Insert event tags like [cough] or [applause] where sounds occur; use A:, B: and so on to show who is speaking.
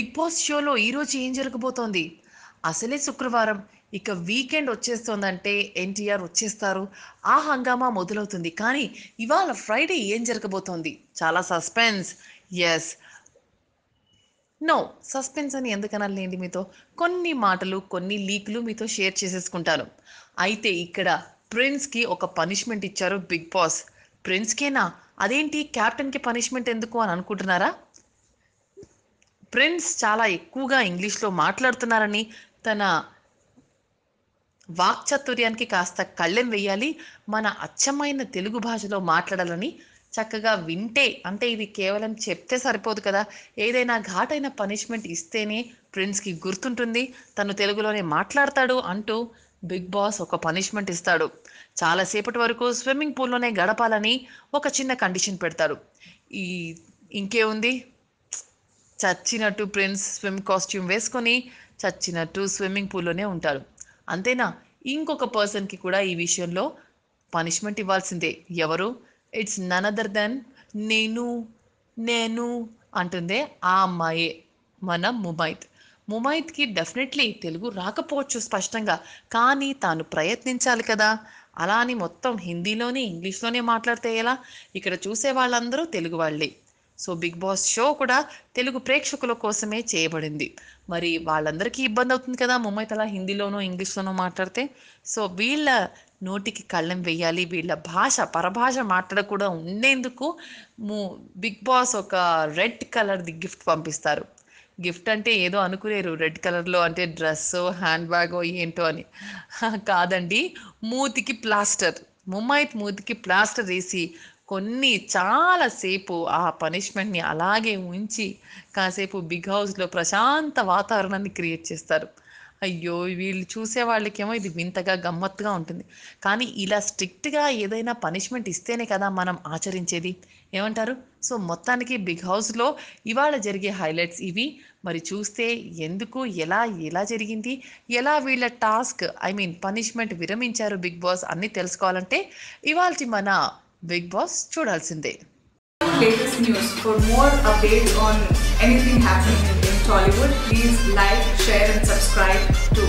A: Big boss షోలో ఈరోజు ఏం జరగబోతోంది? అసలే శుక్రవారం. ఇక వీకెండ్ వచ్చేస్తోందంటే ఎన్టీఆర్ వచ్చేస్తారు. ఆ హంగామా మొదలవుతుంది. కానీ ఇవాళ ఫ్రైడే ఏం జరగబోతోంది? చాలా సస్పెన్స్. ఎస్ నో సస్పెన్స్ అని ఎందుకనాలండి మీతో? కొన్ని మాటలు కొన్ని లీకులు మీతో షేర్ చేసేసుకుంటాను. అయితే ఇక్కడ ప్రిన్స్కి ఒక పనిష్మెంట్ ఇచ్చారు బిగ్ బాస్. ప్రిన్స్కేనా? అదేంటి? క్యాప్టెన్కి పనిష్మెంట్ ఎందుకు అని అనుకుంటున్నారా? ప్రిన్స్ చాలా ఎక్కువగా ఇంగ్లీష్లో మాట్లాడుతున్నారని తన వాక్చాతుర్యానికి కాస్త కళ్ళెం వేయాలి మన అచ్చమైన తెలుగు భాషలో మాట్లాడాలని చక్కగా వింటే అంటే ఇది కేవలం చెప్తే సరిపోదు కదా ఏదైనా ఘాటైన పనిష్మెంట్ ఇస్తేనే ప్రిన్స్కి గుర్తుంటుంది. తను తెలుగులోనే మాట్లాడతాడు అంటూ బిగ్ బాస్ ఒక పనిష్మెంట్ ఇస్తాడు. చాలాసేపటి వరకు స్విమ్మింగ్ పూల్లోనే గడపాలని ఒక చిన్న కండిషన్ పెడతాడు ఈ ఇంకే ఉంది చచ్చినట్టు ప్రిన్స్ స్విమ్ కాస్ట్యూమ్ వేసుకొని చచ్చినట్టు స్విమ్మింగ్ పూల్లోనే ఉంటారు. అంతేనా? ఇంకొక పర్సన్కి కూడా ఈ విషయంలో పనిష్మెంట్ ఇవ్వాల్సిందే. ఎవరు? ఇట్స్ నన్ అదర్ దెన్ నేను నేను అంటుందే ఆ అమ్మాయే. మన ముమైత్. ముమైత్కి డెఫినెట్లీ తెలుగు రాకపోవచ్చు స్పష్టంగా కానీ తాను ప్రయత్నించాలి కదా. అలా అని మొత్తం హిందీలోనే ఇంగ్లీష్లోనే మాట్లాడితే ఎలా? ఇక్కడ చూసే వాళ్ళందరూ తెలుగు వాళ్ళే. సో బిగ్ బాస్ షో కూడా తెలుగు ప్రేక్షకుల కోసమే చేయబడింది. మరి వాళ్ళందరికీ ఇబ్బంది అవుతుంది కదా ముంబై అలా హిందీలోనో ఇంగ్లీష్లోనో మాట్లాడితే. సో వీళ్ళ నోటికి కళ్ళెం వేయాలి వీళ్ళ భాష పరభాష మాట్లాడకుండా ఉండేందుకు ము బిగ్ బాస్ ఒక రెడ్ కలర్ది గిఫ్ట్ పంపిస్తారు. గిఫ్ట్ అంటే ఏదో అనుకునేరు రెడ్ కలర్లో అంటే డ్రెస్ హ్యాండ్ బ్యాగ్ ఏంటో అని. [laughs] కాదండి మూతికి ప్లాస్టర్. ముమ్మాయిత్ మూతికి ప్లాస్టర్ వేసి కొన్ని చాలాసేపు ఆ పనిష్మెంట్ని అలాగే ఉంచి కాసేపు బిగ్ హౌస్లో ప్రశాంత వాతావరణాన్ని క్రియేట్ చేస్తారు. అయ్యో వీళ్ళు చూసే వాళ్ళకేమో ఇది వింతగా గమ్మత్తుగా ఉంటుంది. కానీ ఇలా స్ట్రిక్ట్గా ఏదైనా పనిష్మెంట్ ఇస్తేనే కదా మనం ఆచరించేది. ఏమంటారు? సో మొత్తానికి బిగ్ హౌస్లో ఇవాళ జరిగే హైలైట్స్ ఇవి. మరి చూస్తే ఎందుకు ఎలా ఎలా జరిగింది ఎలా వీళ్ళ టాస్క్ ఐ మీన్ పనిష్మెంట్ విరమించారు బిగ్ బాస్ అన్నీ తెలుసుకోవాలంటే ఇవాళ మన బిగ్ బాస్ చూడాల్సిందే
B: latest news. For more updates on anything happening in Tollywood, please like, share, and subscribe to Tollywood Latest News.